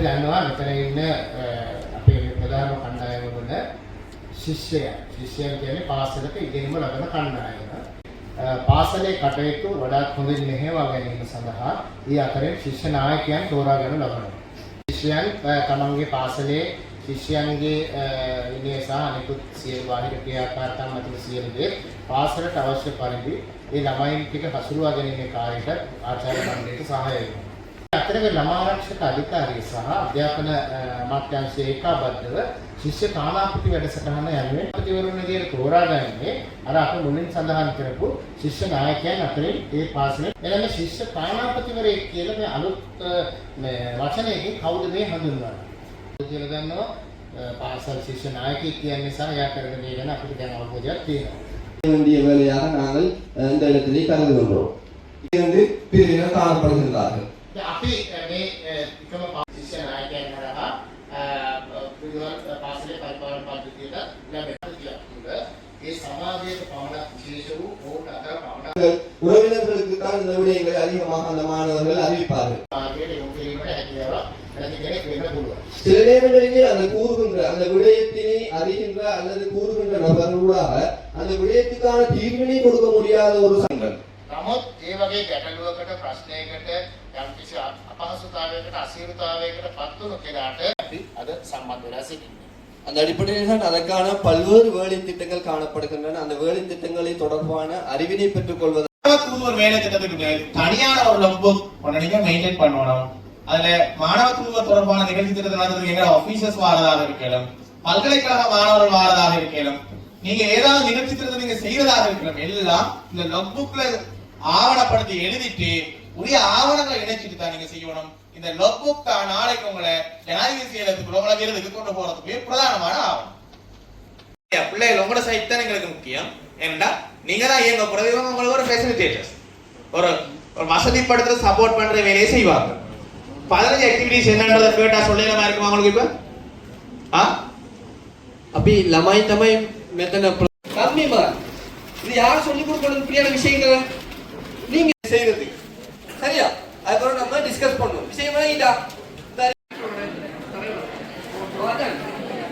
දන්නවා මෙතන ඉන්න අ, අපේ ප්‍රධාන කණ්ඩායම වල ශිෂ්‍යයන් ශිෂ්‍යයන් කියන්නේ පාසලක ඉගෙනීම ලබන කණ්ඩායම. අ, පාසලේ කටයුතු වඩාත් හොඳින් මෙහෙවා ගැනීම සඳහා ඒ අතරින් ශිෂ්‍ය නායකයන් තෝරාගෙන ලබනවා. ශිෂ්‍යයන් අ, තමන්ගේ පාසලේ ශිෂ්‍යයන්ගේ අ, විනය සහ අනිකුත් සියලු බාහිර ක්‍රියාකාරකම් ඇතුළු සියලු දේ පාසලට අවශ්‍ය පරිදි ඒ ළමයින් ටික හසුරුවා ගැනීමේ කාර්යයට ආචාර්ය මණ්ඩලයට සහාය වෙනවා. අතරේ ළමා ආරක්ෂක අධිකාරිය සහ අධ්‍යාපන අ, අමාත්‍යාංශයේ ඒකාබද්ධව ශිෂ්‍ය තානාපති වැඩසටහන යනුවෙන් ප්‍රතිවරුන් විදියට තෝරාගන්නේ අර අපි මුලින් සඳහන් කරපු ශිෂ්‍ය නායකයන් අතරින් ඒ පාසලේ එළම ශිෂ්‍ය තානාපතිවරයෙක් කියලා මේ අලුත් අ, මේ වචනයකින් කවුද මේ හඳුන්වන්නේ කියලා දන්නවා අ, පාසල් ශිෂ්‍ය නායකයෙක් කියන නිසා එයා කරගෙන යන අපිට දැන් අවබෝධයක් තියෙනවා வேண்டிய வேலையாக நாங்கள் அஹ், இந்த இடத்திலே கருதுகின்றோம் இருந்து பிரிவினர் காணப்படுகின்றார்கள் දැන් අපි අ, මේ අ, එකම පා- ශිෂ්‍ය නායකයන් හරහා අ, පිළිවෙල පාසලේ පරිපාලන පද්ධතියට ලැබෙන තුළ ඒ සමාජයේ පමණක් විශේෂ වූ ඕට අතර පමණක් உறவினர்களுக்கு தான் இந்த விடயங்களை அதிகமாக அந்த மாணவர்கள் அறிவிப்பார்கள் මාර්ගයට යොමු කිරීමට හැකියාවක් නැති කෙනෙක් වෙන්න පුළුවන්. சில நேரங்களிலே அந்த கூறுகின்ற அந்த விடயத்தினை அறிகின்ற அல்லது கூறுகின்ற நபர்களாக அந்த விடயத்துக்கான தீர்வினை கொடுக்க முடியாத ஒரு சங்கம் නමුත් ඒ වගේ ගැටලුවකට ප්‍රශ්නයකට යම්කිසි අපහසුතාවයකට අසීරුතාවයකට පත් වුණු කෙනාට අපි අද සම්බන්ධ වෙලා සිටින්නේ. அந்த அடிப்படையில் தான் அதற்கான பல்வேறு வேலை திட்டங்கள் காணப்படுகின்றன அந்த வேலை திட்டங்களை தொடர்பான அறிவினை பெற்றுக் கொள்வது மாணவ ஒரு வேலை திட்டத்துக்கு மேல் தனியான ஒரு லொக்புக் ஒன்று நீங்க மெயின்டைன் பண்ணணும் அதுல மாணவ தூதுவர் தொடர்பான நிகழ்ச்சி திட்டத்தை நடத்துறதுக்கு எங்க ஆபீசர்ஸ் வாரதாக இருக்கலாம் பல்கலைக்கழக மாணவர்கள் வாரதாக இருக்கலாம் நீங்க ஏதாவது நிகழ்ச்சி திட்டத்தை நீங்க செய்யறதாக இருக்கலாம் எல்லாம் இந்த லொக்புக்ல ஆவணப்படுத்தி எழுதிட்டு உரிய ஆவணங்களை இணைச்சிட்டு தான் நீங்க செய்யணும். இந்த நோட் நாளைக்கு உங்களை ஜனாதிபதி செயலத்துக்கு உங்களை விருதுக்கு கொண்டு போறதுக்கு பிரதானமான ஆவணம். பிள்ளைகள் உங்களோட சைட் தான் எங்களுக்கு முக்கியம். ஏன்னா நீங்க தான் இயங்க போறது இவங்க உங்களுக்கு ஒரு ஃபெசிலிட்டேட்டர்ஸ் ஒரு ஒரு வசதிப்படுத்துற சப்போர்ட் பண்ற வேலையை செய்வாங்க. பதினஞ்சு ஆக்டிவிட்டிஸ் என்னன்றதை கேட்டா சொல்லலாமா இருக்கும் அவங்களுக்கு இப்ப? ஆ? அப்படி லமாய் தமாய் மெத்தன கம்மி இது யார் சொல்லி கொடுக்கணும் இப்படியான விஷயங்கள்? நீங்க செய்யறது சரியா? அதுக்கப்புறம் நம்ம டிஸ்கஸ் பண்ணுவோம். விஷயம் வாங்கிட்டா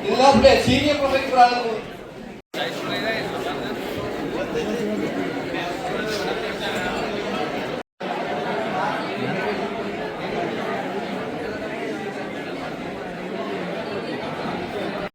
இதெல்லாம் சீனியர் ப்ரொஃபைல்